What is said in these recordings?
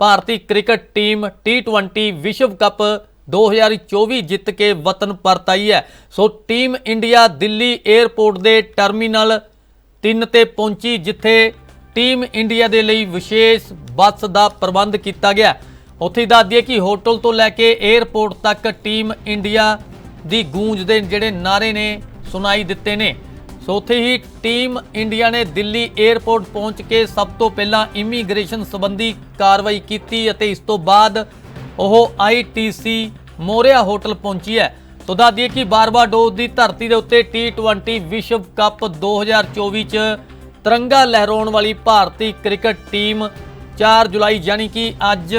ਭਾਰਤੀ cricket team T20 ਵਿਸ਼ਵ cup 2024 ਜਿੱਤ ਕੇ ਵਤਨ ਪਰਤ ਆਈ ਹੈ। So team India Delhi airport ਦੇ ਟਰਮੀਨਲ 3 ਤੇ ਪਹੁੰਚੀ, ਜਿੱਥੇ ਟੀਮ ਇੰਡੀਆ ਦੇ ਲਈ ਵਿਸ਼ੇਸ਼ ਬੱਸ ਦਾ ਪ੍ਰਬੰਧ ਕੀਤਾ ਗਿਆ। ਉੱਥੇ ਹੀ ਦੱਸ ਦਈਏ ਕਿ ਹੋਟਲ ਤੋਂ ਲੈ ਕੇ 에ਅਰਪੋਰਟ ਤੱਕ ਟੀਮ ਇੰਡੀਆ ਦੀ ਗੂੰਜ ਦੇ ਜਿਹੜੇ ਨਾਰੇ ਨੇ, ਸੁਣਾਈ ਦਿੱਤੇ ਨੇ। ਸੋ ਉੱਥੇ ਹੀ ਟੀਮ ਇੰਡੀਆ ਨੇ ਦਿੱਲੀ 에ਅਰਪੋਰਟ ਪਹੁੰਚ ਕੇ ਸਭ ਤੋਂ ਪਹਿਲਾਂ ਇਮੀਗ੍ਰੇਸ਼ਨ ਸੰਬੰਧੀ ਕਾਰਵਾਈ ਕੀਤੀ ਅਤੇ ਇਸ ਤੋਂ ਬਾਅਦ ਉਹ ਆਈਟੀਸੀ ਮੋਰਿਆ ਹੋਟਲ ਪਹੁੰਚੀ ਹੈ। ਤੋਂ ਦੱਸ ਦਈਏ ਕਿ ਬਾਰਬਾਡੋਸ ਦੀ ਧਰਤੀ ਦੇ ਉੱਤੇ T20 ਵਿਸ਼ਵ ਕੱਪ 2024 ਚ ਤਿਰੰਗਾ ਲਹਿਰਾਉਣ ਵਾਲੀ ਭਾਰਤੀ ਕ੍ਰਿਕਟ ਟੀਮ 4 ਜੁਲਾਈ ਯਾਨੀ ਕਿ ਅੱਜ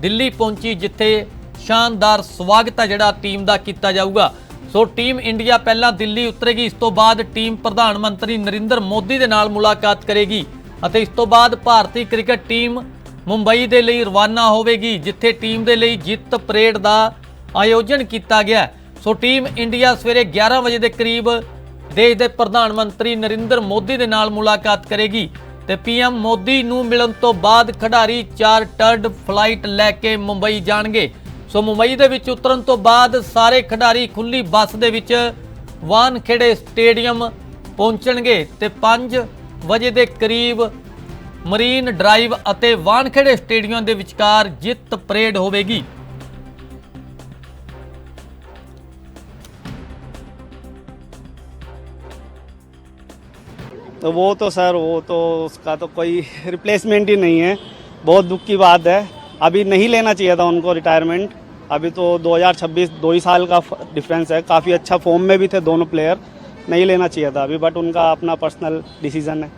ਦਿੱਲੀ ਪਹੁੰਚੀ, ਜਿੱਥੇ ਸ਼ਾਨਦਾਰ ਸਵਾਗਤ ਹੈ ਜਿਹੜਾ ਟੀਮ ਦਾ ਕੀਤਾ ਜਾਊਗਾ। ਸੋ ਟੀਮ ਇੰਡੀਆ ਪਹਿਲਾਂ ਦਿੱਲੀ ਉਤਰੇਗੀ, ਇਸ ਤੋਂ ਬਾਅਦ ਟੀਮ ਪ੍ਰਧਾਨ ਮੰਤਰੀ ਨਰਿੰਦਰ ਮੋਦੀ ਦੇ ਨਾਲ ਮੁਲਾਕਾਤ ਕਰੇਗੀ ਅਤੇ ਇਸ ਤੋਂ ਬਾਅਦ ਭਾਰਤੀ ਕ੍ਰਿਕਟ ਟੀਮ ਮੁੰਬਈ ਦੇ ਲਈ ਰਵਾਨਾ ਹੋਵੇਗੀ, ਜਿੱਥੇ ਟੀਮ ਦੇ ਲਈ ਜਿੱਤ ਪਰੇਡ ਦਾ ਆਯੋਜਨ ਕੀਤਾ ਗਿਆ ਸੋ ਟੀਮ ਇੰਡੀਆ ਸਵੇਰੇ 11 ਵਜੇ ਦੇ ਕਰੀਬ ਦੇਸ਼ ਦੇ ਪ੍ਰਧਾਨ ਮੰਤਰੀ ਨਰਿੰਦਰ ਮੋਦੀ ਦੇ ਨਾਲ ਮੁਲਾਕਾਤ ਕਰੇਗੀ ਤੇ ਪੀਐਮ ਮੋਦੀ ਨੂੰ ਮਿਲਣ ਤੋਂ ਬਾਅਦ ਖਿਡਾਰੀ ਚਾਰਟਰਡ ਫਲਾਈਟ ਲੈ ਕੇ ਮੁੰਬਈ ਜਾਣਗੇ। ਸੋ ਮੁੰਬਈ ਦੇ ਵਿੱਚ ਉਤਰਨ ਤੋਂ ਬਾਅਦ ਸਾਰੇ ਖਿਡਾਰੀ ਖੁੱਲੀ ਬੱਸ ਦੇ ਵਿੱਚ ਵਾਨਖੇੜੇ ਸਟੇਡੀਅਮ ਪਹੁੰਚਣਗੇ ਤੇ 5 ਵਜੇ ਦੇ ਕਰੀਬ ਮਰੀਨ ਡਰਾਈਵ ਅਤੇ ਵਾਨਖੇੜੇ ਸਟੇਡੀਅਮ ਦੇ ਵਿਚਕਾਰ ਜਿੱਤ ਪਰੇਡ ਹੋਵੇਗੀ तो वो तो सर वो तो उसका तो कोई रिप्लेसमेंट ही नहीं है बहुत दुख की बात है अभी नहीं लेना चाहिए था उनको रिटायरमेंट अभी तो 2026 दो ही साल का डिफरेंस है। काफ़ी अच्छा फॉर्म में भी थे दोनों प्लेयर नहीं लेना चाहिए था अभी बट उनका अपना पर्सनल डिसीज़न है।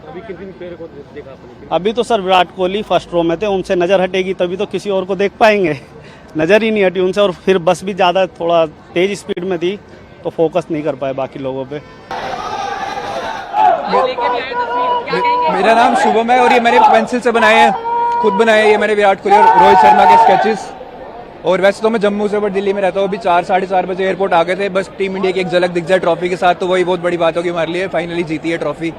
अभी किन किन प्लेयर को देखा आपने? अभी तो sir Virat Kohli first row में थे उनसे नज़र हटेगी तभी तो किसी और को देख पाएँगे। नज़र ही नहीं हटी उनसे और फिर बस भी ज़्यादा थोड़ा तेज़ स्पीड में थी तो फोकस नहीं कर पाए बाकी लोगों पर मेरा नाम शुभम है और ये मैंने पेंसिल से बनाए हैं। खुद बनाए ये मैंने विराट कोहली और रोहित शर्मा के स्केचेस और वैसे तो मैं जम्मू से बट दिल्ली में रहता हूँ अभी चार साढ़े चार बजे एयरपोर्ट आ गए थे। बस टीम इंडिया की एक झलक दिख जाए ट्रॉफी के साथ तो वही बहुत बड़ी बात होगी हमारे लिए। फाइनली जीती है ट्रॉफी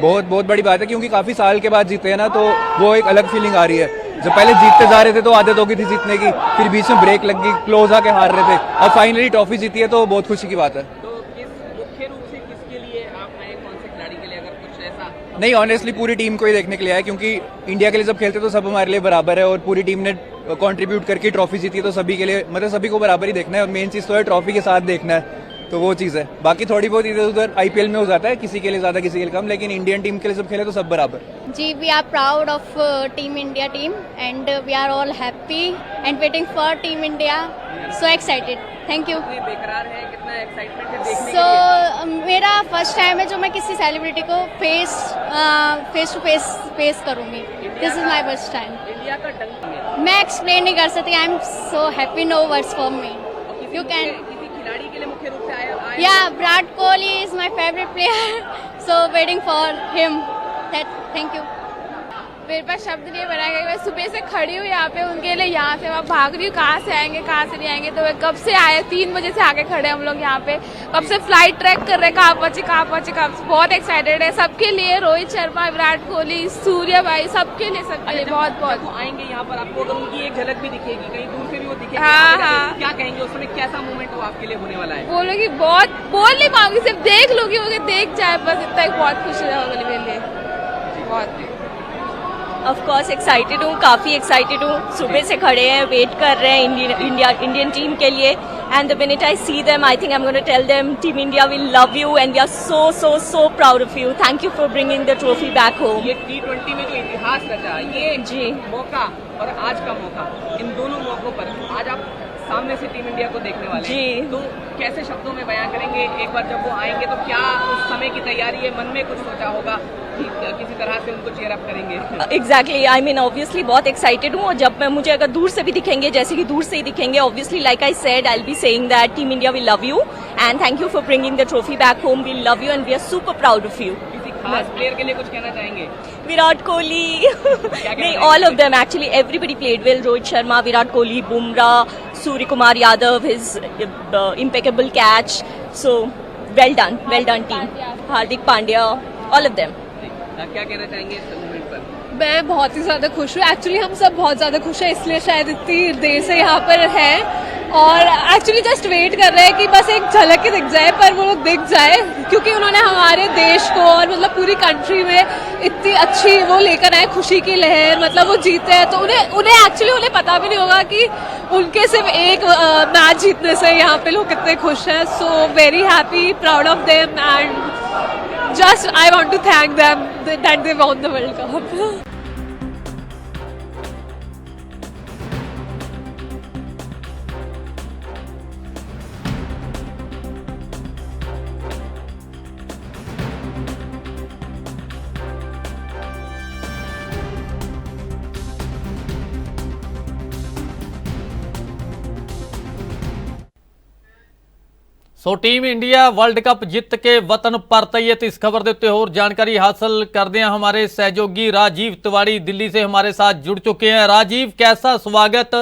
बहुत बहुत बड़ी बात है क्योंकि काफ़ी साल के बाद जीते हैं ना तो वो एक अलग फीलिंग आ रही है। जब पहले जीतते जा रहे थे तो आदत हो गई थी जीतने की फिर बीच में ब्रेक लग गई क्लोज आके हार रहे थे। और फाइनली ट्रॉफी जीती है तो बहुत खुशी की बात है तो किस मुख्य रूप से किसके लिए आप आए कौन से खिलाड़ी के लिए अगर कुछ ऐसा नहीं ऑनेस्टली पूरी टीम को ही देखने के लिए आया, क्योंकि इंडिया के लिए जब खेलते तो सब हमारे लिए बराबर है, और पूरी टीम ने कंट्रीब्यूट करके ट्रॉफी जीती है तो सभी के लिए मतलब सभी को बराबर ही देखना है, और मेन चीज़ तो है ट्रॉफी के साथ देखना है। तो वो चीज़ है। बाकी थोड़ी बहुत इधर उधर आईपीएल में हो जाता है किसी के लिए ज़्यादा किसी के लिए कम लेकिन इंडियन टीम के लिए सब खेले तो सब बराबर। Ji, we are proud of uh, Team India team and uh, we are all happy and waiting for Team India. So excited. Thank you. कितने बेकरार है कितना एक्साइटमेंट है देखने So के लिए। uh, मेरा फ़र्स्ट टाइम है जो मैं किसी सेलिब्रिटी को face face to face face करूँगी। This is my first time India मैं एक्सप्लेन नहीं कर सकती I am so happy no words for me और किसी Yeah, Brad Kohli is my favorite player. so waiting for him. That thank you. मेरे पास शब्द नहीं बनाया गया मैं सुबह से खड़ी हूँ यहाँ पे उनके लिए यहाँ से वहाँ भाग रही हूँ कहाँ से आएँगे कहाँ से नहीं आएँगे तो वे कब से आए तीन बजे से आके खड़े हैं हम लोग यहाँ पे। कब से फ़्लाइट ट्रैक कर रहे हैं कहाँ पहुँचे कहाँ पहुँचे कहाँ बहुत एक्साइटेड है सबके लिए रोहित शर्मा विराट कोहली सूर्य भाई सबके लिए सबके लिए बहुत बहुत। आएँगे यहाँ पर आपको अगर उनकी एक झलक भी दिखेगी कहीं दूर से भी वो दिखेगी हाँ, हाँ। क्या कहेंगे उस समय कैसा मूवमेंट वो आपके लिए होने वाला है? बोलोगी बहुत बोल नहीं पाऊँगी सिर्फ़ देख लूँगी वो देख जाए बस इतना ही बहुत खुशी होगी मेरे लिए। बहुत। ऑफ़ कोर्स एक्साइटेड हूँ काफ़ी एक्साइटेड हूँ। सुबह से खड़े हैं वेट कर रहे हैं इंडियन इंडिया इंडियन टीम के लिए। And the minute I see them I think I am gonna tell them team India will love you and we are so so so proud of you thank you for bringing the trophy back home ये T twenty में जो इतिहास रचा ये जी। मौका और आज का मौका इन दोनों मौकों पर आज आप सामने से टीम इंडिया को देखने वाले जी। तो कैसे शब्दों में बयां करेंगे? एक बार जब वो आएँगे तो क्या उस समय की तैयारी है? मन में कुछ सोचा होगा। किसी तरह से उनको चेयर अप करेंगे। एग्जैक्टली आई मीन ऑब्वियसली बहुत एक्साइटेड हूँ और जब मैं मुझे अगर दूर से भी दिखेंगे जैसे कि दूर से ही दिखेंगे obviously like I said I be saying that team India will love you and thank you for bringing the trophy back home we love you and we are super proud of you खास player के लिए कुछ कहना चाहेंगे? विराट कोहली नहीं all of them actually everybody played well Rohit Sharma Virat Kohli Bumrah Surya Kumar Yadav his impeccable catch so well done well done team Hardik Pandya all of them. क्या कहना चाहेंगे इस मूवमेंट पर? मैं बहुत ही ज़्यादा खुश हूँ। एक्चुअली हम सब बहुत ज़्यादा खुश हैं, इसलिए शायद इतनी देर से यहाँ पर हैं। और एक्चुअली जस्ट वेट कर रहे हैं कि बस एक झलक ही दिख जाए, पर वो लोग दिख जाए, क्योंकि उन्होंने हमारे देश को और मतलब पूरी कंट्री में इतनी अच्छी वो लेकर आए, खुशी की लहर मतलब वो जीते हैं। तो उन्हें उन्हें एक्चुअली उन्हें पता भी नहीं होगा कि उनके सिर्फ़ एक मैच जीतने से यहाँ पे लोग कितने खुश हैं। So very happy proud of them and just I want to thank them that they won the World Cup. so team India world cup ਜਿੱਤ ਕੇ ਵਤਨ ਪਰਤ आई है तो इस खबर के उत्ते और जानकारी हासिल करते हैं हमारे सहयोगी राजीव तिवाड़ी दिल्ली से हमारे साथ जुड़ चुके हैं राजीव कैसा स्वागत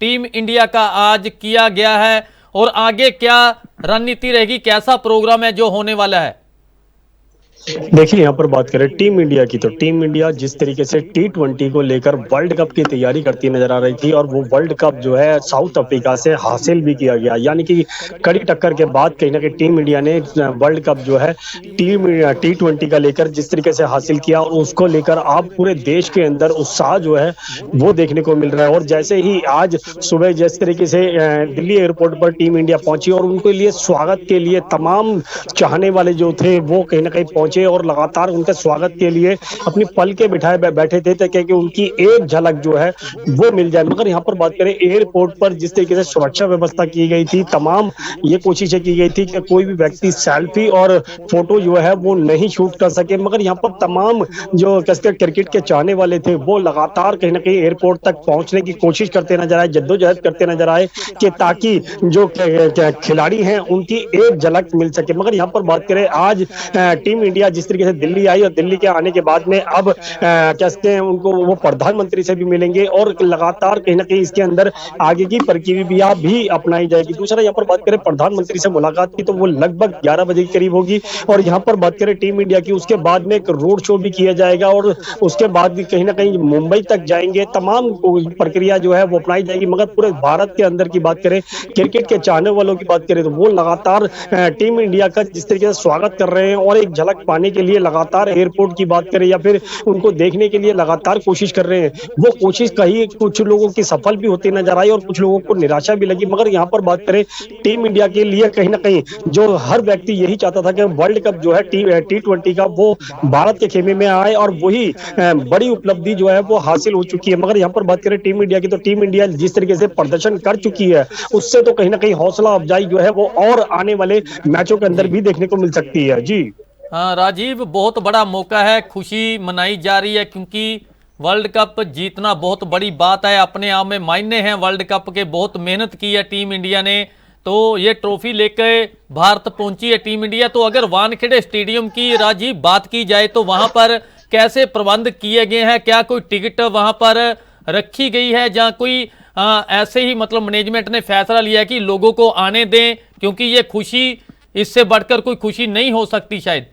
टीम इंडिया का आज किया गया है और आगे क्या रणनीति रहेगी कैसा प्रोग्राम है जो होने वाला है देखिए, यहाँ पर बात करें टीम इंडिया की तो टीम इंडिया जिस तरीके से टी ट्वेंटी को लेकर वर्ल्ड कप की तैयारी करती नज़र आ रही थी और वो वर्ल्ड कप जो है साउथ अफ्रीका से हासिल भी किया गया। यानी कि कड़ी टक्कर के बाद कहीं ना कहीं टीम इंडिया ने वर्ल्ड कप जो है टीम टी ट्वेंटी का लेकर जिस तरीके से हासिल किया और उसको लेकर आप पूरे देश के अंदर उत्साह जो है वो देखने को मिल रहा है। और जैसे ही आज सुबह जिस तरीके से दिल्ली एयरपोर्ट पर टीम इंडिया पहुँची और उनके लिए स्वागत के लिए तमाम चाहने वाले जो थे, वो कहीं ना कहीं पहुँचे और लगातार उनके स्वागत के लिए अपनी पल के बिठाए बैठे थे ताकि उनकी एक झलक जो है वो मिल जाए। मगर यहाँ पर बात करें, एयरपोर्ट पर जिस तरीके से सुरक्षा व्यवस्था की गई थी, तमाम ये कोशिशें की गई थी कि कोई भी व्यक्ति सेल्फी और फ़ोटो जो है वो नहीं शूट कर सके। मगर यहाँ पर तमाम जो क्रिकेट के चाहने वाले थे, वो लगातार कहीं ना कहीं एयरपोर्ट तक पहुँचने की कोशिश करते नज़र आए, जद्दोजहद करते नज़र आए कि ताकि जो खिलाड़ी हैं, उनकी एक झलक मिल सके। मगर यहाँ पर बात करें, आज टीम इंडिया जिस तरीके से दिल्ली आई और दिल्ली के आने के बाद में अब कहते हैं, उनको वो प्रधानमंत्री से भी मिलेंगे और लगातार कहीं ना कहीं इसके अंदर आगे की प्रक्रिया भी अपनाई जाएगी। दूसरा, यहाँ पर बात करें प्रधानमंत्री से मुलाकात की तो वो लगभग ग्यारह बजे के करीब होगी और यहाँ पर बात करें टीम इंडिया की, उसके बाद में एक रोड शो भी किया जाएगा और उसके बाद भी कहीं ना कहीं मुंबई तक जाएँगे। तमाम प्रक्रिया जो है वो अपनाई जाएगी, मगर पूरे भारत के अंदर की बात करें, क्रिकेट के चाहने वालों की बात करें तो वो लगातार टीम इंडिया का जिस तरीके से स्वागत कर रहे हैं और एक झलक पाने के लिए लगातार एयरपोर्ट की बात करें या फिर उनको देखने के लिए लगातार कोशिश कर रहे हैं। वो कोशिश कहीं, कुछ लोगों की सफल भी होती नज़र आई और कुछ लोगों को निराशा भी लगी। मगर यहाँ पर बात करें टीम इंडिया के लिए कहीं ना कहीं जो हर व्यक्ति यही चाहता था कि वर्ल्ड कप जो है टी ट्वेंटी का वो भारत के खेमे में आए और वही बड़ी उपलब्धि जो है वो हासिल हो चुकी है। मगर यहाँ पर बात करें टीम इंडिया की तो टीम इंडिया जिस तरीके से प्रदर्शन कर चुकी है, उससे तो कहीं ना कहीं हौसला अफजाई जो है वो और आने वाले मैचों के अंदर भी देखने को मिल सकती है। जी। राजीव बहुत बड़ा मौका है खुशी मनाई जा रही है क्योंकि वर्ल्ड कप जीतना बहुत बड़ी बात है। अपने आप में मायने हैं वर्ल्ड कप के बहुत मेहनत की है टीम इंडिया ने। तो ये ट्रॉफी लेकर भारत पहुँची है टीम इंडिया। तो अगर वानखेड़े स्टेडियम की राजीव बात की जाए तो वहाँ पर कैसे प्रबंध किए गए हैं क्या कोई टिकट वहाँ पर रखी गई है या कोई आ, ऐसे ही मतलब मैनेजमेंट ने फैसला लिया है कि लोगों को आने दें क्योंकि ये खुशी इससे बढ़कर कोई खुशी नहीं हो सकती शायद।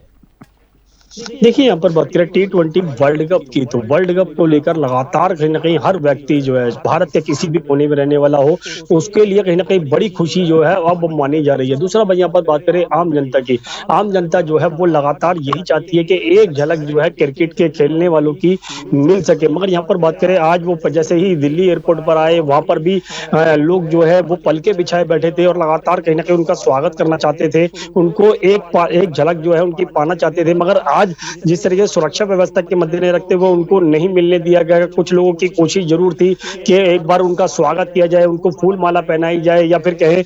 देखिए, यहाँ पर बात करें टी ट्वेंटी वर्ल्ड कप की तो वर्ल्ड कप को लेकर लगातार कहीं ना कहीं हर व्यक्ति जो है, भारत के किसी भी कोने में रहने वाला हो तो उसके लिए कहीं ना कहीं बड़ी खुशी जो है, अब मानी जा रही है। दूसरा भाई, यहाँ पर बात करें, आम जनता की। आम जनता जो है, वो लगातार यही चाहती है कि एक झलक जो है, क्रिकेट के खेलने वालों की मिल सके। मगर यहाँ पर बात करें, आज वो जैसे ही दिल्ली एयरपोर्ट पर आए, वहाँ पर भी लोग जो है, वो पलके बिछाए बैठे थे और लगातार कहीं ना कहीं उनका स्वागत करना चाहते थे। उनको एक एक झलक जो है, उनकी पाना चाहते थे। मगर आज जिस तरीके से सुरक्षा व्यवस्था के मद्देनजर रखते हुए उनको नहीं मिलने दिया गया, कुछ लोगों की कोशिश ज़रूर थी कि एक बार उनका स्वागत किया जाए, उनको फूल माला पहनाई जाए या फिर कहे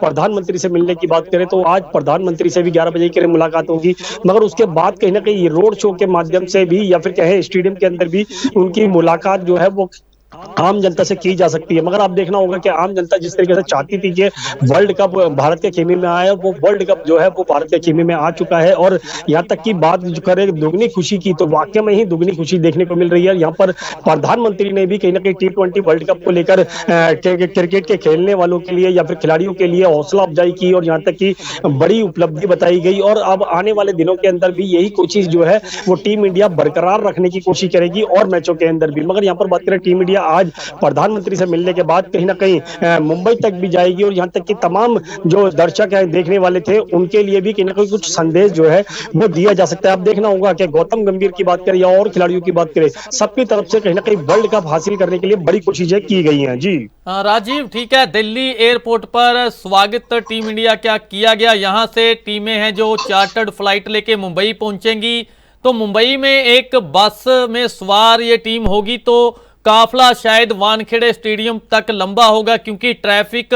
प्रधानमंत्री से मिलने की बात करें तो आज प्रधानमंत्री से भी ग्यारह बजे की मुलाकात होगी। मगर उसके बाद कहीं ना कहीं रोड शो के माध्यम से भी या फिर कहे स्टेडियम के अंदर भी उनकी मुलाकात जो है वो आम जनता से की जा सकती है। मगर आप देखना होगा कि आम जनता जिस तरीके से चाहती थी कि वर्ल्ड कप, भारत के खेमे में आए, वो वर्ल्ड कप जो है, वो भारत के खेमे में आ चुका है और यहाँ तक की बात करे दुगनी खुशी की तो वाक्य में ही दुगनी खुशी देखने को मिल रही है। यहाँ पर प्रधानमंत्री ने भी कहीं ना कहीं टी ट्वेंटी वर्ल्ड कप को लेकर क्रिकेट के खेलने वालों के लिए या फिर खिलाड़ियों के लिए हौसला अफजाई की और यहाँ तक की बड़ी उपलब्धि बताई गई। और अब आने वाले दिनों के अंदर भी यही कोशिश जो है, वो टीम इंडिया बरकरार रखने की कोशिश करेगी और मैचों के अंदर भी। मगर यहाँ पर बात करें, टीम इंडिया आज प्रधानमंत्री से मिलने के बाद कहीं ना कहीं मुंबई तक भी जाएगी और यहाँ तक कि तमाम जो दर्शक है, देखने वाले थे, उनके लिए भी कहीं ना कहीं कुछ संदेश जो है, वो दिया जा सकता है। अब देखना होगा कि गौतम गंभीर की बात करें या और खिलाड़ियों की बात करें, सबकी तरफ़ से कहीं ना कहीं वर्ल्ड कप हासिल करने के लिए बड़ी कोशिशें की गई हैं। जी। राजीव, ठीक है, दिल्ली एयरपोर्ट पर स्वागत, टीम इंडिया क्या किया गया? यहाँ से टीमें हैं जो चार्टर्ड फ़्लाइट लेके मुंबई पहुंचेंगी। तो मुंबई में एक बस में सवार ये टीम होगी तो काफला शायद वानखेड़े स्टेडियम तक लंबा होगा क्योंकि ट्रैफ़िक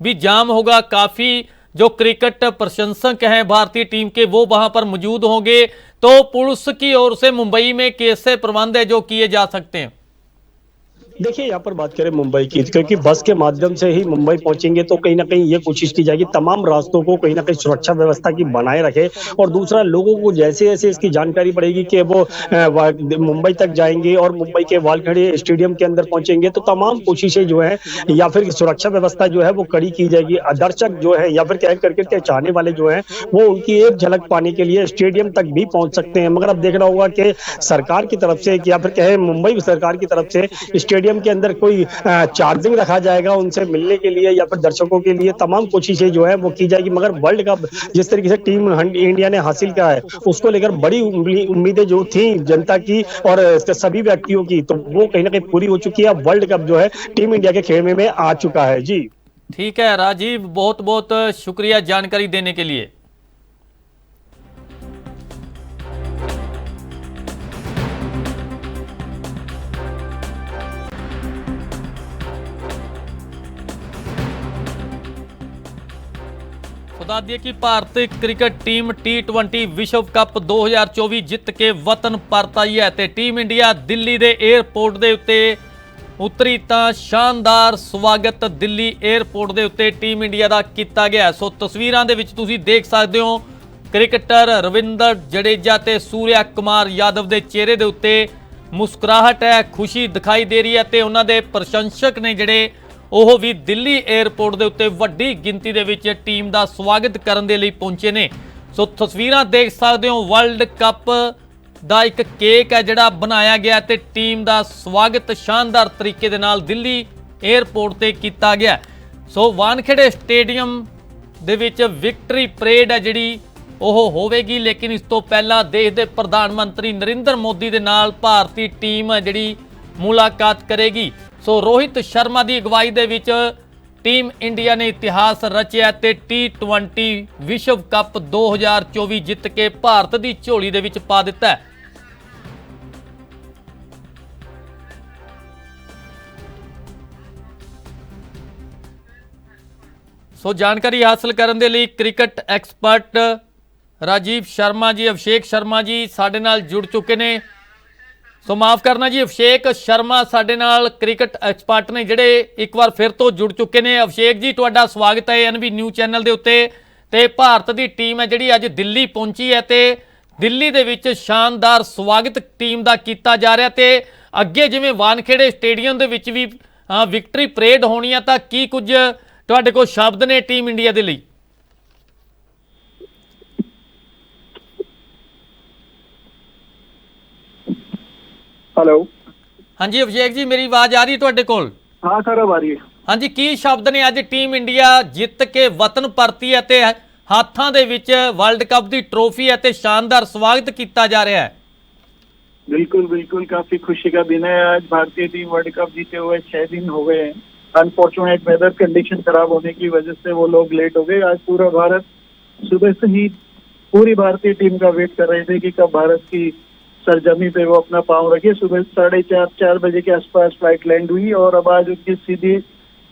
भी जाम होगा। काफ़ी जो क्रिकेट प्रशंसक हैं भारतीय टीम के, वो वहाँ पर मौजूद होंगे। तो पुलिस की ओर से मुंबई में कैसे प्रबंध है जो किए जा सकते हैं। देखिए, यहाँ पर बात करें मुंबई की, क्योंकि बस के माध्यम से ही मुंबई पहुँचेंगे तो कहीं ना कहीं ये कोशिश की जाएगी तमाम रास्तों को कहीं ना कहीं सुरक्षा व्यवस्था की बनाए रखे। और दूसरा, लोगों को जैसे जैसे इसकी जानकारी पड़ेगी कि वो मुंबई तक जाएँगे और मुंबई के वालखड़े स्टेडियम के अंदर पहुँचेंगे तो तमाम कोशिशें जो है, या फिर सुरक्षा व्यवस्था जो है वो कड़ी की जाएगी। दर्शक जो है, या फिर क्या क्रिकेट के चाहने वाले जो है, वो उनकी एक झलक पाने के लिए स्टेडियम तक भी पहुँच सकते हैं। मगर अब देखना होगा कि सरकार की तरफ़ से, या फिर कहे मुंबई सरकार की तरफ़ से, स्टेडियम के अंदर कोई चार्जिंग रखा जाएगा उनसे मिलने के लिए या फिर दर्शकों के लिए, तमाम कोशिशें जो है वो की जाएगी। मगर वर्ल्ड कप जिस तरीके से टीम इंडिया ने हासिल किया है, उसको लेकर बड़ी उम्मीदें जो थी जनता की और सभी व्यक्तियों की तो वो कहीं ना कहीं पूरी हो चुकी है। वर्ल्ड कप जो है टीम इंडिया के खेमे में आ चुका है। जी। ठीक है, राजीव बहुत बहुत शुक्रिया जानकारी देने के लिए। ਦੱਸ ਦਈਏ ਕਿ ਭਾਰਤੀ ਕ੍ਰਿਕਟ ਟੀਮ T20 ਵਿਸ਼ਵ ਕੱਪ 2024 ਜਿੱਤ ਕੇ ਵਤਨ ਪਰਤ ਆਈ ਹੈ ਤੇ ਟੀਮ ਇੰਡੀਆ ਦਿੱਲੀ ਦੇ 에ਅਰਪੋਰਟ ਦੇ ਉੱਤੇ ਉਤਰੀ ਤਾਂ ਸ਼ਾਨਦਾਰ ਸਵਾਗਤ ਦਿੱਲੀ 에ਅਰਪੋਰਟ ਦੇ ਉੱਤੇ ਟੀਮ ਇੰਡੀਆ ਦਾ ਕੀਤਾ ਗਿਆ। ਸੋ ਤਸਵੀਰਾਂ ਦੇ ਵਿੱਚ ਤੁਸੀਂ ਦੇਖ ਸਕਦੇ ਹੋ ਕ੍ਰਿਕਟਰ ਰਵਿੰਦਰ ਜਡੇਜਾ ਤੇ ਸੂਰਿਆ ਕੁਮਾਰ ਯਾਦਵ ਦੇ ਚਿਹਰੇ ਦੇ ਉੱਤੇ ਮੁਸਕਰਾਹਟ ਹੈ, ਖੁਸ਼ੀ ਦਿਖਾਈ ਦੇ ਰਹੀ ਹੈ ਤੇ ਉਹਨਾਂ ਦੇ ਪ੍ਰਸ਼ੰਸਕ ਨੇ ਜਿਹੜੇ ਉਹ ਵੀ ਦਿੱਲੀ 에ਅਰਪੋਰਟ ਦੇ ਉੱਤੇ ਵੱਡੀ ਗਿਣਤੀ ਦੇ ਵਿੱਚ ਟੀਮ ਦਾ ਸਵਾਗਤ ਕਰਨ ਦੇ ਲਈ ਪਹੁੰਚੇ ਨੇ। ਸੋ ਤਸਵੀਰਾਂ ਦੇਖ ਸਕਦੇ ਹੋ, ਵਰਲਡ ਕੱਪ ਦਾ ਇੱਕ ਕੇਕ ਹੈ ਜਿਹੜਾ ਬਣਾਇਆ ਗਿਆ ਤੇ ਟੀਮ ਦਾ ਸਵਾਗਤ ਸ਼ਾਨਦਾਰ ਤਰੀਕੇ ਦੇ ਨਾਲ ਦਿੱਲੀ 에ਅਰਪੋਰਟ ਤੇ ਕੀਤਾ ਗਿਆ। ਸੋ ਵਾਨਖੇੜੇ ਸਟੇਡੀਅਮ ਦੇ ਵਿੱਚ ਵਿਕਟਰੀ ਪਰੇਡ ਹੈ ਜਿਹੜੀ ਉਹ ਹੋਵੇਗੀ, ਲੇਕਿਨ ਇਸ ਤੋਂ ਪਹਿਲਾਂ ਦੇਸ਼ ਦੇ ਪ੍ਰਧਾਨ ਮੰਤਰੀ ਨਰਿੰਦਰ ਮੋਦੀ ਦੇ ਨਾਲ ਭਾਰਤੀ ਟੀਮ ਜਿਹੜੀ ਮੁਲਾਕਾਤ ਕਰੇਗੀ। ਸੋ ਰੋਹਿਤ ਸ਼ਰਮਾ ਦੀ ਅਗਵਾਈ ਦੇ ਵਿੱਚ ਟੀਮ ਇੰਡੀਆ ਨੇ ਇਤਿਹਾਸ ਰਚਿਆ ਤੇ ਟੀ20 ਵਿਸ਼ਵ ਕੱਪ 2024 ਜਿੱਤ ਕੇ ਭਾਰਤ ਦੀ ਝੋਲੀ ਦੇ ਵਿੱਚ ਪਾ ਦਿੱਤਾ ਸੋ ਜਾਣਕਾਰੀ ਹਾਸਲ ਕਰਨ ਦੇ ਲਈ ਕ੍ਰਿਕਟ ਐਕਸਪਰਟ ਰਾਜੀਵ ਸ਼ਰਮਾ ਜੀ, ਅਭਿਸ਼ੇਕ ਸ਼ਰਮਾ ਜੀ ਸਾਡੇ ਨਾਲ ਜੁੜ ਚੁੱਕੇ ਨੇ। ਸੋ ਮਾਫ ਕਰਨਾ ਜੀ, ਅਭਿਸ਼ੇਕ ਸ਼ਰਮਾ ਸਾਡੇ ਨਾਲ ਕ੍ਰਿਕਟ ਐਕਸਪਰਟ ਨੇ, ਜਿਹੜੇ ਇੱਕ ਵਾਰ ਫਿਰ ਤੋਂ ਜੁੜ ਚੁੱਕੇ ਨੇ। ਅਭਿਸ਼ੇਕ ਜੀ, ਤੁਹਾਡਾ ਸਵਾਗਤ ਹੈ ਐਨਬੀ ਨਿਊ ਚੈਨਲ ਦੇ ਉੱਤੇ। ਤੇ ਭਾਰਤ ਦੀ ਟੀਮ ਹੈ ਜਿਹੜੀ ਅੱਜ ਦਿੱਲੀ ਪਹੁੰਚੀ ਹੈ ਤੇ ਦਿੱਲੀ ਦੇ ਵਿੱਚ ਸ਼ਾਨਦਾਰ ਸਵਾਗਤ ਟੀਮ ਦਾ ਕੀਤਾ ਜਾ ਰਿਹਾ ਤੇ ਅੱਗੇ ਜਿਵੇਂ ਵਾਨਖੇੜੇ ਸਟੇਡੀਅਮ ਦੇ ਵਿੱਚ ਵੀ ਵਿਕਟਰੀ ਪਰੇਡ ਹੋਣੀ ਆ, ਤਾਂ ਕੀ ਕੁਝ ਤੁਹਾਡੇ ਕੋਲ ਸ਼ਬਦ ਨੇ ਟੀਮ ਇੰਡੀਆ ਦੇ ਲਈ? हेलो ਹਾਂਜੀ ਅਭਿਸ਼ੇਕ ਜੀ ਮੇਰੀ ਆਵਾਜ਼ ਆ ਰਹੀ ਹੈ ਤੁਹਾਡੇ ਕੋਲ हाँ सर अब आ रही है ਹਾਂਜੀ ਕੀ ਸ਼ਬਦ ਨੇ ਅੱਜ ਟੀਮ ਇੰਡੀਆ ਜਿੱਤ ਕੇ ਵਤਨ ਪਰਤੀ ਹੈ ਤੇ ਹੱਥਾਂ ਦੇ ਵਿੱਚ ਵਰਲਡ ਕੱਪ ਦੀ ਟਰੋਫੀ ਹੈ ਤੇ ਸ਼ਾਨਦਾਰ ਸਵਾਗਤ ਕੀਤਾ ਜਾ ਰਿਹਾ ਹੈ बिल्कुल बिल्कुल काफी खुशी का दिन है आज भारतीय टीम वर्ल्ड कप जीते हुए छह दिन हो गए हैं अनफॉर्चुनेट वेदर कंडीशन खराब होने की वजह से वो लोग लेट हो गए आज पूरा भारत सुबह से ही पूरी भारतीय टीम का वेट कर रहे थे कि कब भारत की सरजमी पे वो अपना पाँव रखे। सुबह साढ़े चार चार बजे के आसपास फ़्लाइट लैंड हुई और अब आज उनकी सीधी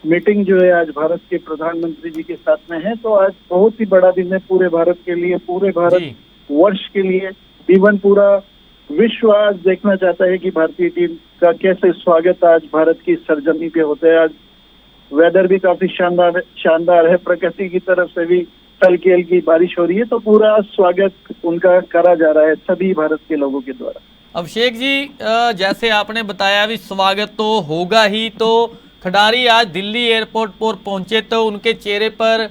मीटिंग जो है आज भारत के प्रधानमंत्री जी के साथ में है। तो आज बहुत ही बड़ा दिन है पूरे भारत के लिए पूरे भारत वर्ष के लिए। इवन पूरा विश्व आज देखना चाहता है कि भारतीय टीम का कैसे स्वागत आज भारत की सरजमी पे होता है। आज वेदर भी काफ़ी शानदार शानदार है। प्रकृति की तरफ़ से भी हल्की हल्की बारिश हो रही है तो पूरा स्वागत उनका करा जा रहा है सभी भारत के लोगों के द्वारा। अभिषेक जी जैसे आपने बताया भी स्वागत तो होगा ही तो खिडारी आज दिल्ली एयरपोर्ट पर पहुँचे तो उनके चेहरे पर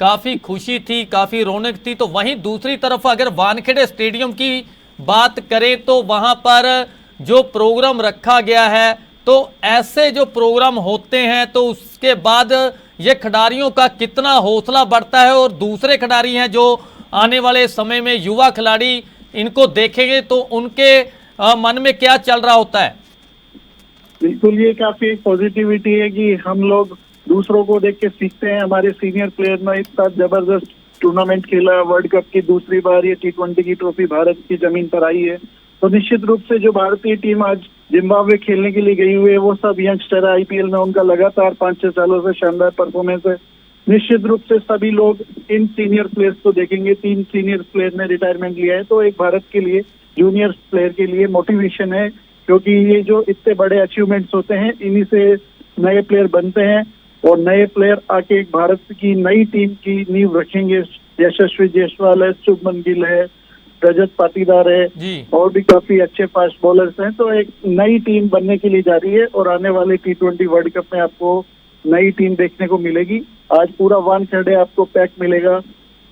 काफ़ी खुशी थी, काफ़ी रौनक थी। तो वहीं दूसरी तरफ़ अगर वानखेड़े स्टेडियम की बात करें तो वहाँ पर जो प्रोग्राम रखा गया है तो ऐसे जो प्रोग्राम होते हैं तो उसके बाद ये खिडारियों का कितना हौसला बढ़ता है और दूसरे खिडारी हैं जो आने वाले समय में युवा खिलाड़ी इनको देखेंगे तो उनके मन में क्या चल रहा होता है? बिल्कुल, ये काफ़ी पॉजिटिविटी है कि हम लोग दूसरों को देख के सीखते हैं। हमारे सीनियर प्लेयर ने इतना ज़बरदस्त टूर्नामेंट खेला। वर्ल्ड कप की दूसरी बार ये टी ट्वेंटी की ट्रॉफी भारत की ज़मीन पर आई है। तो निश्चित रूप से जो भारतीय टीम आज जिम्बाब्वे खेलने के लिए गई हुई है, वो सब यंगस्टर आईपीएल में उनका लगातार पाँच छह सालों से शानदार परफॉर्मेंस है। निश्चित रूप से सभी लोग इन सीनियर प्लेयर्स को देखेंगे। तीन सीनियर प्लेयर ने रिटायरमेंट लिया है तो एक भारत के लिए जूनियर प्लेयर के लिए मोटिवेशन है, क्योंकि ये जो इतने बड़े अचीवमेंट्स होते हैं, इन्हीं से नए प्लेयर बनते हैं और नए प्लेयर आके भारत की नई टीम की नींव रखेंगे। यशस्वी जायसवाल है, शुभमन गिल है रजत पाटीदार है और भी काफ़ी अच्छे फास्ट बॉलर्स हैं। तो एक नई टीम बनने के लिए जा रही है और आने वाले टी ट्वेंटी वर्ल्ड कप में आपको नई टीम देखने को मिलेगी। आज पूरा वन खेड़े आपको पैक मिलेगा।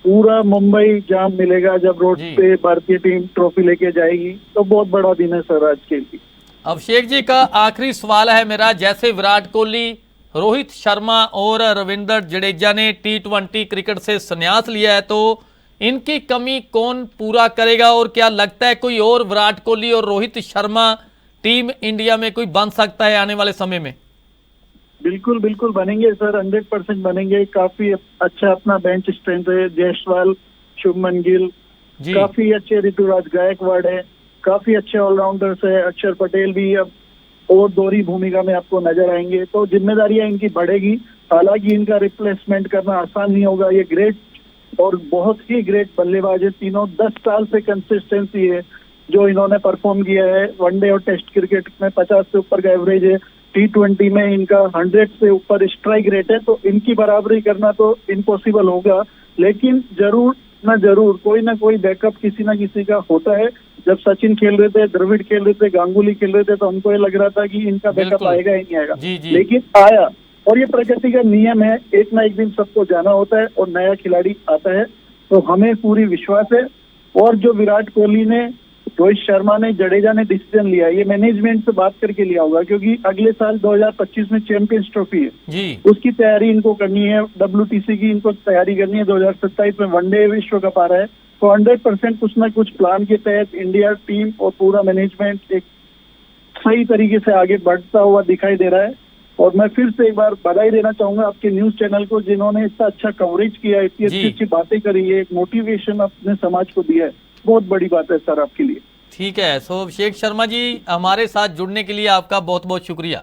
पूरा मुंबई जाम मिलेगा जब रोड पे भारतीय टीम ट्रॉफी लेके जाएगी। तो बहुत बड़ा दिन है सर आज के लिए। अभिषेक जी का आखिरी सवाल है मेरा। जैसे विराट कोहली रोहित शर्मा और रविंद्र जडेजा ने टी ट्वेंटी क्रिकेट से संन्यास लिया है तो इनकी कमी कौन पूरा करेगा और क्या लगता है कोई और विराट कोहली और रोहित शर्मा टीम इंडिया में कोई बन सकता है आने वाले समय में? बिल्कुल बिल्कुल बनेंगे सर हंड्रेड परसेंट बनेंगे। काफ़ी अच्छा अपना बेंच स्ट्रेंथ है। जायसवाल शुभमन गिल काफ़ी अच्छे ऋतुराज गायकवाड़ है। काफ़ी अच्छे ऑलराउंडर्स है। अक्षर पटेल भी अब और दोहरी भूमिका में आपको नज़र आएँगे। तो जिम्मेदारियाँ इनकी बढ़ेगी। हालाँकि इनका रिप्लेसमेंट करना आसान नहीं होगा। ये ग्रेट और बहुत ही ग्रेट बल्लेबाज है। तीनों दस साल से कंसिस्टेंसी है जो इन्होंने परफॉर्म किया है। वनडे और टेस्ट क्रिकेट में पचास से ऊपर का एवरेज है। टी ट्वेंटी में इनका हंड्रेड से ऊपर स्ट्राइक रेट है। तो इनकी बराबरी करना तो इम्पॉसिबल होगा। लेकिन ज़रूर ना ज़रूर कोई ना कोई बैकअप किसी ना किसी का होता है। जब सचिन खेल रहे थे द्रविड़ खेल रहे थे गांगुली खेल रहे थे तो हमको ये लग रहा था कि इनका बैकअप आएगा ही नहीं आएगा। जी, जी। लेकिन आया। और ये प्रकृति का नियम है एक ना एक दिन सबको जाना होता है और नया खिलाड़ी आता है। तो हमें पूरी विश्वास है। और जो विराट कोहली ने रोहित शर्मा ने जडेजा ने डिसीज़न लिया ये मैनेजमेंट से बात करके लिया होगा क्योंकि अगले साल 2025 में चैंपियंस ट्रॉफी है। जी। उसकी तैयारी इनको करनी है डब्ल्यूटीसी की इनको तैयारी करनी है 2027 में वनडे विश्व कप आ रहा है। तो 100 परसेंट कुछ ना कुछ प्लान के तहत इंडिया टीम और पूरा मैनेजमेंट एक सही तरीके से आगे बढ़ता हुआ दिखाई दे रहा है। और मैं फिर से एक बार बधाई देना चाहूँगा आपके न्यूज़ चैनल को जिन्होंने इतना अच्छा कवरेज किया इतनी अच्छी अच्छी बातें करी है एक मोटिवेशन अपने समाज को दिया है। बहुत बड़ी बात है सर आपके लिए। ठीक है सो अभिषेक शर्मा जी हमारे साथ जुड़ने के लिए आपका बहुत बहुत शुक्रिया।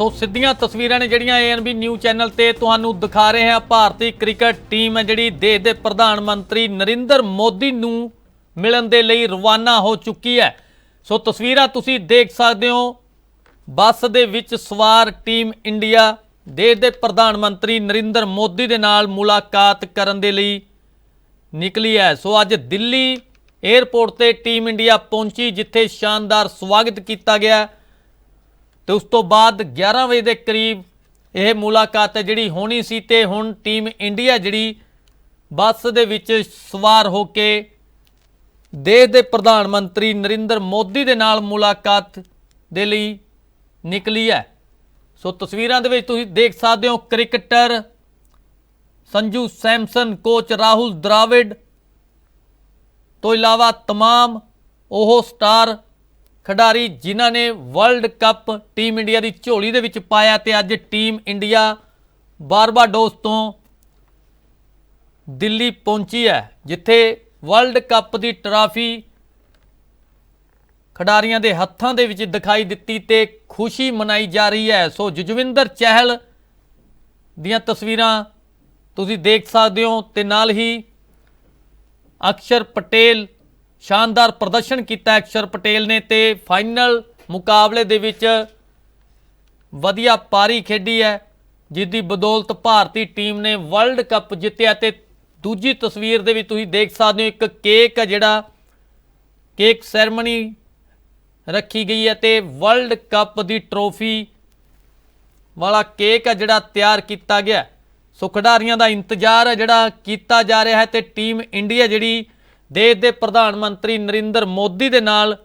ਸੋ ਸਿੱਧੀਆਂ ਤਸਵੀਰਾਂ ਨੇ ਜਿਹੜੀਆਂ ਏਐਨਬੀ ਨਿਊਜ਼ ਚੈਨਲ ਤੇ ਤੁਹਾਨੂੰ ਦਿਖਾ ਰਹੇ ਹਾਂ। ਭਾਰਤੀ ਕ੍ਰਿਕਟ ਟੀਮ ਹੈ ਜਿਹੜੀ ਦੇਸ਼ ਦੇ ਪ੍ਰਧਾਨ ਮੰਤਰੀ ਨਰਿੰਦਰ ਮੋਦੀ ਨੂੰ ਮਿਲਣ ਦੇ ਲਈ ਰਵਾਨਾ ਹੋ ਚੁੱਕੀ ਹੈ। ਸੋ ਤਸਵੀਰਾਂ ਤੁਸੀਂ ਦੇਖ ਸਕਦੇ ਹੋ। ਬੱਸ ਦੇ ਵਿੱਚ ਸਵਾਰ ਟੀਮ ਇੰਡੀਆ, ਦੇਸ਼ ਦੇ ਪ੍ਰਧਾਨ ਮੰਤਰੀ ਨਰਿੰਦਰ ਮੋਦੀ ਦੇ ਨਾਲ ਮੁਲਾਕਾਤ ਕਰਨ ਦੇ ਲਈ ਨਿਕਲੀ ਹੈ। ਸੋ ਅੱਜ ਦਿੱਲੀ 에ਅਰਪੋਰਟ ਤੇ ਟੀਮ ਇੰਡੀਆ ਪਹੁੰਚੀ, ਜਿੱਥੇ ਸ਼ਾਨਦਾਰ ਸਵਾਗਤ ਕੀਤਾ ਗਿਆ। ਤੇ ਉਸ ਤੋਂ ਬਾਅਦ 11 ਵਜੇ ਦੇ ਕਰੀਬ ਇਹ ਮੁਲਾਕਾਤ ਹੈ ਜਿਹੜੀ ਹੋਣੀ ਸੀ ਤੇ ਹੁਣ ਟੀਮ ਇੰਡੀਆ ਜਿਹੜੀ ਬੱਸ ਦੇ ਵਿੱਚ ਸਵਾਰ ਹੋ ਕੇ ਦੇਸ਼ ਦੇ ਪ੍ਰਧਾਨ ਮੰਤਰੀ ਨਰਿੰਦਰ ਮੋਦੀ ਦੇ ਨਾਲ ਮੁਲਾਕਾਤ ਦੇ ਲਈ ਨਿਕਲੀ ਹੈ ਸੋ ਤਸਵੀਰਾਂ ਦੇ ਵਿੱਚ ਤੁਸੀਂ ਦੇਖ ਸਕਦੇ ਹੋ ਕ੍ਰਿਕਟਰ ਸੰਜੂ ਸੈਮਸਨ ਕੋਚ ਰਾਹੁਲ ਦਰਾਵਿਡ ਤੋਂ ਇਲਾਵਾ तमाम ਉਹ ਸਟਾਰ ਖਿਡਾਰੀ ਜਿਨ੍ਹਾਂ ਨੇ ਵਰਲਡ ਕੱਪ ਟੀਮ ਇੰਡੀਆ ਦੀ ਝੋਲੀ ਦੇ ਵਿੱਚ ਪਾਇਆ ਤੇ ਅੱਜ ਟੀਮ ਇੰਡੀਆ ਬਾਰਬਾਡੋਸ ਤੋਂ ਦਿੱਲੀ ਪਹੁੰਚੀ ਹੈ, ਜਿੱਥੇ ਵਰਲਡ ਕੱਪ ਦੀ ਟਰਾਫੀ ਖਿਡਾਰੀਆਂ ਦੇ ਹੱਥਾਂ ਦੇ ਵਿੱਚ ਦਿਖਾਈ ਦਿੱਤੀ ਤੇ ਖੁਸ਼ੀ ਮਨਾਈ ਜਾ ਰਹੀ ਹੈ। ਸੋ ਜਜਵਿੰਦਰ ਚਹਿਲ ਦੀਆਂ ਤਸਵੀਰਾਂ ਤੁਸੀਂ ਦੇਖ ਸਕਦੇ ਹੋ ਤੇ ਨਾਲ ਹੀ ਅਕਸ਼ਰ ਪਟੇਲ ਸ਼ਾਨਦਾਰ ਪ੍ਰਦਰਸ਼ਨ ਕੀਤਾ ਅਕਸ਼ਰ ਪਟੇਲ ਨੇ ਤੇ ਫਾਈਨਲ ਮੁਕਾਬਲੇ ਦੇ ਵਿੱਚ ਵਧੀਆ ਪਾਰੀ ਖੇਡੀ ਹੈ ਜਿਸ ਦੀ ਬਦੌਲਤ ਭਾਰਤੀ ਟੀਮ ਨੇ ਵਰਲਡ ਕੱਪ ਜਿੱਤਿਆ ਤੇ ਦੂਜੀ ਤਸਵੀਰ ਦੇ ਵਿੱਚ ਤੁਸੀਂ ਦੇਖ ਸਕਦੇ ਹੋ, ਇੱਕ ਕੇਕ ਹੈ ਜਿਹੜਾ ਕੇਕ ਸੈਰਮਨੀ ਰੱਖੀ ਗਈ ਹੈ ਤੇ ਵਰਲਡ ਕੱਪ ਦੀ ਟਰੋਫੀ ਵਾਲਾ ਕੇਕ ਹੈ ਜਿਹੜਾ ਤਿਆਰ ਕੀਤਾ ਗਿਆ ਸੋ ਖਿਡਾਰੀਆਂ ਦਾ ਇੰਤਜ਼ਾਰ ਹੈ ਜਿਹੜਾ ਕੀਤਾ ਜਾ ਰਿਹਾ ਹੈ ਤੇ ਟੀਮ ਇੰਡੀਆ ਜਿਹੜੀ ਦੇਸ਼ ਦੇ ਪ੍ਰਧਾਨ ਮੰਤਰੀ ਨਰਿੰਦਰ ਮੋਦੀ ਦੇ ਨਾਲ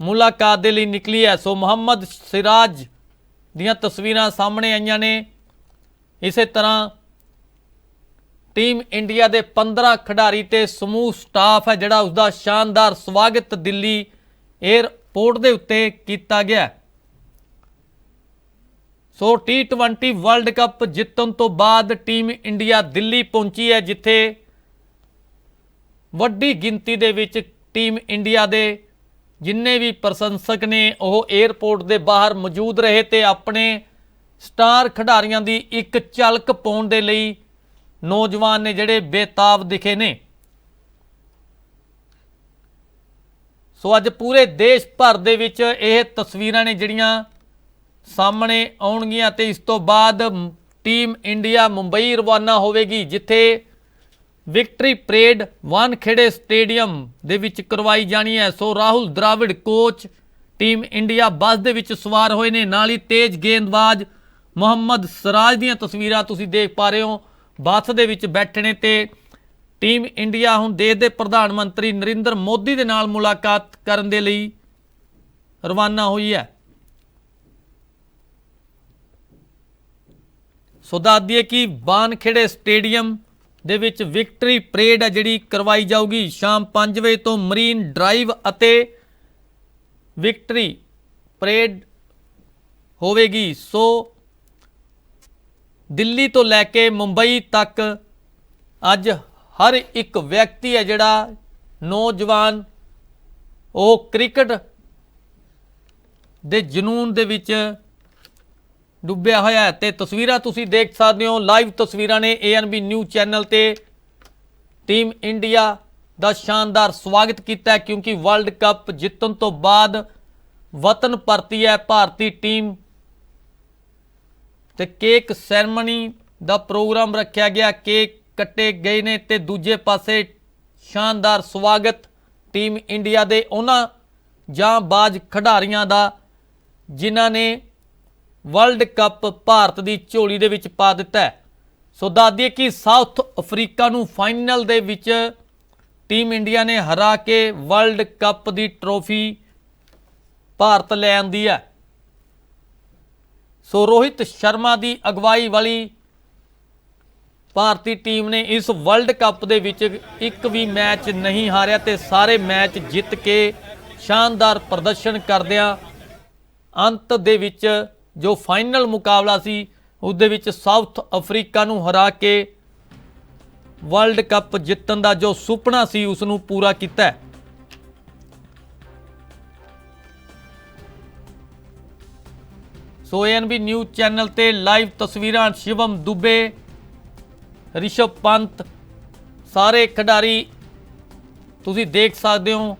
ਮੁਲਾਕਾਤ ਦੇ ਲਈ ਨਿਕਲੀ ਹੈ ਸੋ ਮੁਹੰਮਦ ਸਿਰਾਜ ਦੀਆਂ ਤਸਵੀਰਾਂ ਸਾਹਮਣੇ ਆਈਆਂ ਨੇ ਇਸੇ ਤਰ੍ਹਾਂ ਟੀਮ ਇੰਡੀਆ ਦੇ 15 ਖਿਡਾਰੀ ਤੇ ਸਮੂਹ ਸਟਾਫ ਹੈ, ਜਿਹੜਾ ਉਸ ਦਾ ਸ਼ਾਨਦਾਰ ਸਵਾਗਤ ਦਿੱਲੀ 에ਅਰਪੋਰਟ ਦੇ ਉੱਤੇ ਕੀਤਾ ਗਿਆ ਹੈ। ਸੋ T20 ਵਰਲਡ ਕੱਪ ਜਿੱਤਣ ਤੋਂ ਬਾਅਦ ਟੀਮ ਇੰਡੀਆ ਦਿੱਲੀ ਪਹੁੰਚੀ ਹੈ, ਜਿੱਥੇ ਵੱਡੀ ਗਿਣਤੀ ਦੇ ਵਿੱਚ ਟੀਮ ਇੰਡੀਆ ਦੇ ਜਿੰਨੇ ਵੀ ਪ੍ਰਸ਼ੰਸਕ ਨੇ, ਉਹ 에ਅਰਪੋਰਟ ਦੇ ਬਾਹਰ ਮੌਜੂਦ ਰਹੇ ਤੇ ਆਪਣੇ ਸਟਾਰ ਖਿਡਾਰੀਆਂ ਦੀ ਇੱਕ ਝਲਕ ਪਾਉਣ ਦੇ ਲਈ ਨੌਜਵਾਨ ਨੇ ਜਿਹੜੇ ਬੇਤਾਬ ਦਿਖੇ ਨੇ। ਸੋ ਅੱਜ ਪੂਰੇ ਦੇਸ਼ ਭਰ ਦੇ ਵਿੱਚ ਇਹ ਤਸਵੀਰਾਂ ਨੇ ਜਿਹੜੀਆਂ ਸਾਹਮਣੇ ਆਉਣਗੀਆਂ ਤੇ ਇਸ ਤੋਂ ਬਾਅਦ ਟੀਮ ਇੰਡੀਆ ਮੁੰਬਈ ਰਵਾਨਾ ਹੋਵੇਗੀ, ਜਿੱਥੇ ਵਿਕਟਰੀ ਪਰੇਡ ਵਾਨਖੇੜੇ ਸਟੇਡੀਅਮ ਦੇ ਵਿੱਚ ਕਰਵਾਈ ਜਾਣੀ ਹੈ। So Rahul Dravid coach team India bus ਦੇ ਵਿੱਚ ਸਵਾਰ ਹੋਏ ਨੇ। ਨਾਲ ਹੀ ਤੇਜ਼ ਗੇਂਦਬਾਜ਼ ਮੁਹੰਮਦ ਸਰਾਜ ਦੀਆਂ ਤਸਵੀਰਾਂ ਤੁਸੀਂ ਦੇਖ ਪਾ ਰਹੇ ਹੋ। ਬੱਸ ਦੇ ਵਿੱਚ ਬੈਠੇ ਨੇ ਤੇ ਟੀਮ ਇੰਡੀਆ ਹੁਣ ਦੇਸ਼ ਦੇ ਪ੍ਰਧਾਨ ਮੰਤਰੀ ਨਰਿੰਦਰ ਮੋਦੀ ਦੇ ਨਾਲ ਮੁਲਾਕਾਤ ਕਰਨ ਦੇ ਲਈ ਰਵਾਨਾ ਹੋਈ ਹੈ। ਸੋ ਦੱਸ ਦਈਏ ਕਿ ਬਾਨਖੇੜੇ ਸਟੇਡੀਅਮ ਦੇ ਵਿੱਚ ਵਿਕਟਰੀ ਪਰੇਡ ਹੈ ਜਿਹੜੀ ਕਰਵਾਈ ਜਾਊਗੀ ਸ਼ਾਮ 5 ਵਜੇ ਤੋਂ ਮਰੀਨ ਡਰਾਈਵ ਅਤੇ ਵਿਕਟਰੀ ਪਰੇਡ ਹੋਵੇਗੀ। ਸੋ ਦਿੱਲੀ ਤੋਂ ਲੈ ਕੇ ਮੁੰਬਈ ਤੱਕ ਅੱਜ ਹਰ ਇੱਕ ਵਿਅਕਤੀ ਹੈ ਜਿਹੜਾ ਨੌਜਵਾਨ, ਉਹ ਕ੍ਰਿਕਟ ਦੇ ਜਨੂਨ ਦੇ ਵਿੱਚ ਡੁੱਬਿਆ ਹੋਇਆ ਹੈ ਤੇ ਤਸਵੀਰਾਂ ਤੁਸੀਂ ਦੇਖ ਸਕਦੇ ਹੋ ਲਾਈਵ ਤਸਵੀਰਾਂ ਨੇ ANB ਨਿਊਜ਼ ਚੈਨਲ ਤੇ ਟੀਮ ਇੰਡੀਆ ਦਾ ਸ਼ਾਨਦਾਰ ਸਵਾਗਤ ਕੀਤਾ ਕਿਉਂਕਿ ਵਰਲਡ ਕੱਪ ਜਿੱਤਣ ਤੋਂ ਬਾਅਦ ਵਤਨ ਪਰਤੀ ਹੈ ਭਾਰਤੀ ਟੀਮ ਤੇ ਕੇਕ ਸੈਰਮਨੀ ਦਾ ਪ੍ਰੋਗਰਾਮ ਰੱਖਿਆ ਗਿਆ ਕੇਕ ਕੱਟੇ ਗਏ ਨੇ ਤੇ ਦੂਜੇ ਪਾਸੇ ਸ਼ਾਨਦਾਰ ਸਵਾਗਤ ਟੀਮ ਇੰਡੀਆ ਦੇ ਉਹਨਾਂ ਜਾਂ ਬਾਜ਼ ਖਿਡਾਰੀਆਂ ਦਾ ਜਿਨ੍ਹਾਂ ਨੇ ਵਰਲਡ ਕੱਪ ਭਾਰਤ ਦੀ ਝੋਲੀ ਦੇ ਵਿੱਚ ਪਾ ਦਿੱਤਾ ਹੈ। ਸੋ ਦੱਸ ਦਈਏ ਕਿ ਸਾਊਥ ਅਫਰੀਕਾ ਨੂੰ ਫਾਈਨਲ ਦੇ ਵਿੱਚ ਟੀਮ ਇੰਡੀਆ ਨੇ ਹਰਾ ਕੇ ਵਰਲਡ ਕੱਪ ਦੀ ਟਰੋਫੀ ਭਾਰਤ ਲੈ ਆਂਦੀ ਹੈ। ਸੋ ਰੋਹਿਤ ਸ਼ਰਮਾ ਦੀ ਅਗਵਾਈ ਵਾਲੀ ਭਾਰਤੀ ਟੀਮ ਨੇ ਇਸ ਵਰਲਡ ਕੱਪ ਦੇ ਵਿੱਚ ਇੱਕ ਵੀ ਮੈਚ ਨਹੀਂ ਹਾਰਿਆ ਤੇ ਸਾਰੇ ਮੈਚ ਜਿੱਤ ਕੇ ਸ਼ਾਨਦਾਰ ਪ੍ਰਦਰਸ਼ਨ ਕਰਦਿਆਂ ਅੰਤ ਦੇ ਵਿੱਚ ਜੋ ਫਾਈਨਲ ਮੁਕਾਬਲਾ ਸੀ ਉਸ ਦੇ ਵਿੱਚ ਸਾਊਥ ਅਫਰੀਕਾ ਨੂੰ ਹਰਾ ਕੇ ਵਰਲਡ ਕੱਪ ਜਿੱਤਣ ਦਾ ਜੋ ਸੁਪਨਾ ਸੀ ਉਸ ਨੂੰ ਪੂਰਾ ਕੀਤਾ ਹੈ। So N B news channel ਤੇ ਲਾਈਵ ਤਸਵੀਰਾਂ ਸ਼ਿਵਮ ਦੁਬੇ, ਰਿਸ਼ਭ ਪੰਤ, ਸਾਰੇ ਖਿਡਾਰੀ ਤੁਸੀਂ ਦੇਖ ਸਕਦੇ ਹੋ।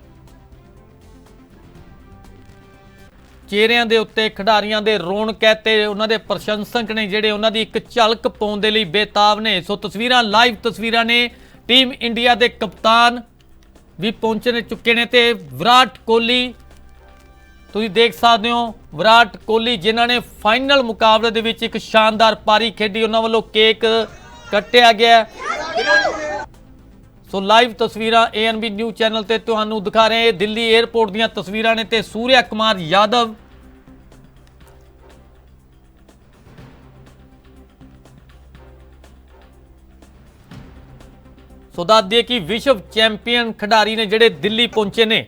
ਚਿਹਰਿਆਂ ਦੇ ਉੱਤੇ, ਖਿਡਾਰੀਆਂ ਦੇ ਰੌਣਕ ਹੈ ਤੇ ਉਹਨਾਂ ਦੇ ਪ੍ਰਸ਼ੰਸਕ ਨੇ ਜਿਹੜੇ ਉਹਨਾਂ ਦੀ ਇੱਕ ਝਲਕ ਪਾਉਣ ਦੇ ਲਈ ਬੇਤਾਬ ਨੇ। ਸੋ ਤਸਵੀਰਾਂ, ਲਾਈਵ ਤਸਵੀਰਾਂ ਨੇ। ਟੀਮ ਇੰਡੀਆ ਦੇ ਕਪਤਾਨ ਵੀ ਪਹੁੰਚਣੇ ਚੁੱਕੇ ਨੇ ਤੇ ਵਿਰਾਟ ਕੋਹਲੀ, ਤੁਸੀਂ ਦੇਖ ਸਕਦੇ ਹੋ, ਵਿਰਾਟ ਕੋਹਲੀ ਜਿਨ੍ਹਾਂ ਨੇ ਫਾਈਨਲ ਮੁਕਾਬਲੇ ਦੇ ਵਿੱਚ ਇੱਕ ਸ਼ਾਨਦਾਰ ਪਾਰੀ ਖੇਡੀ, ਉਹਨਾਂ ਵੱਲੋਂ ਕੇਕ ਕੱਟਿਆ ਗਿਆ। ਸੋ ਲਾਈਵ ਤਸਵੀਰਾਂ ANB ਨਿਊਜ਼ ਚੈਨਲ ਤੇ ਤੁਹਾਨੂੰ ਦਿਖਾ ਰਹੇ ਹਾਂ। ਇਹ ਦਿੱਲੀ 에ਅਰਪੋਰਟ ਦੀਆਂ ਤਸਵੀਰਾਂ ਨੇ ਤੇ ਸੂਰਿਆ ਕੁਮਾਰ ਯਾਦਵ। ਸੋ ਦੱਸ ਦਈਏ ਕਿ ਵਿਸ਼ਵ ਚੈਂਪੀਅਨ ਖਿਡਾਰੀ ਨੇ ਜਿਹੜੇ ਦਿੱਲੀ ਪਹੁੰਚੇ ਨੇ